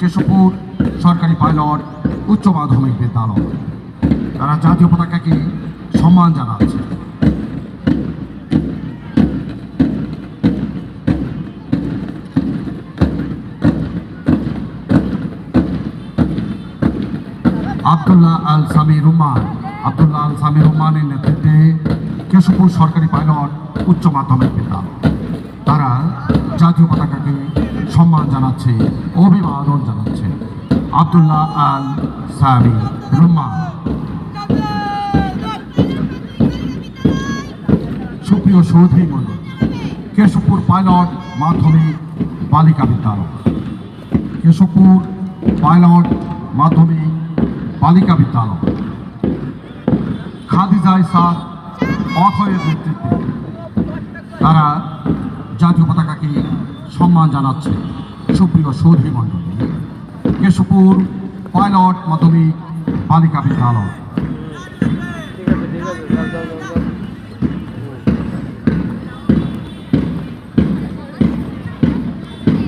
কেশবপুর সরকারি পাইলট, উচ্চ মাধ্যমিক বিদ্যালয়। তারা জাতীয় পতাকাকে সম্মান জানাচ্ছে। আবদুল্লাহ আল সামি রুমান, আবদুল্লাহ আল সামি রুমানের নেতৃত্বে কেশবপুর সরকারি পাইলট, উচ্চ মাধ্যমিক বিদ্যালয়। তারা জাতীয় পতাকাকে সম্মান জানাচ্ছে, অভিবাদন জানাচ্ছে আবদুল্লাহ আল সামি রুমান সুপ্রিয় সৌধী মন্ডল কেশবপুর পাইলট মাধ্যমিক বালিকা বিদ্যালয়। কেশবপুর পাইলট মাধ্যমিক বালিকা বিদ্যালয়। খাদিজা ইসাদ অথয়ের নেতৃত্বে তারা জাতীয় পতাকাকে সম্মান জানাচ্ছে। সুপ্রিয় সৌধী মণ্ডলী, কেশবপুর পাইলট মাধ্যমিক বালিকা বিদ্যালয়।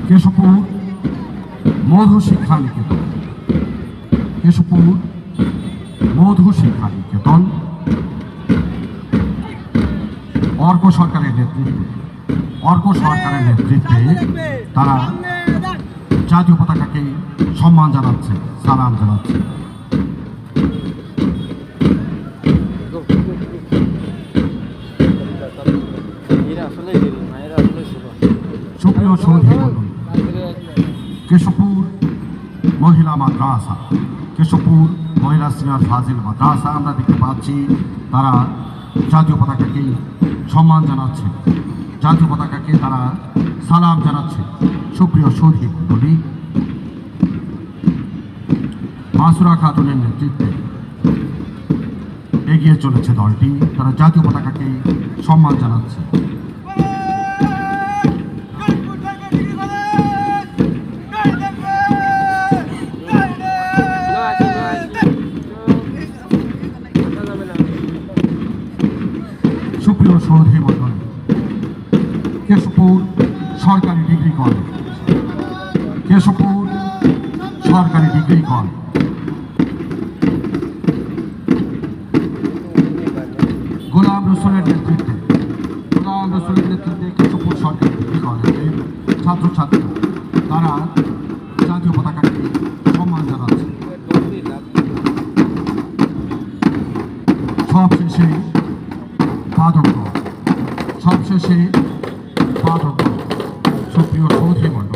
কেশবপুর মধু শিক্ষা নিকেতন। কেশবপুর মধু শিক্ষা নিকেতন। অর্ক সরকারের নেতৃত্বে অর্ক সরকারের নেতৃত্বে তারা জাতীয় পতাকাকে সম্মান জানাচ্ছে সালাম জানাচ্ছে। সুপ্রিয় সৌধী কেশবপুর মহিলা মাদ্রাসা কেশবপুর মহিলা সিনিয়র ফাজিল মাদ্রাসা আমরা দেখতে পাচ্ছি তারা জাতীয় পতাকাকে সম্মান জানাচ্ছে। জাতীয় পতাকাকে তারা সালাম জানাচ্ছে। সুপ্রিয় সৌধী মণ্ডলী, মাসুরা খাতুনের নেতৃত্বে এগিয়ে চলেছে দলটি। তারা জাতীয় পতাকাকে সম্মান জানাচ্ছে। সুপ্রিয় সৌধী মন্ডল কেশবপুর সরকারি ডিগ্রি কলেজ। কেশবপুর সরকারি ডিগ্রি কলেজ। গোলাম রসুলের নেতৃত্বে, গোলাম রসুলের নেতৃত্বে কেশবপুর সরকারি ডিগ্রি কলেজের ছাত্রছাত্রী, তারা জাতীয় পতাকাকে সম্মান জানাচ্ছে। সবশেষে বাদক। সবশেষে উৎপাদন সুপ্রিয় সহজীবন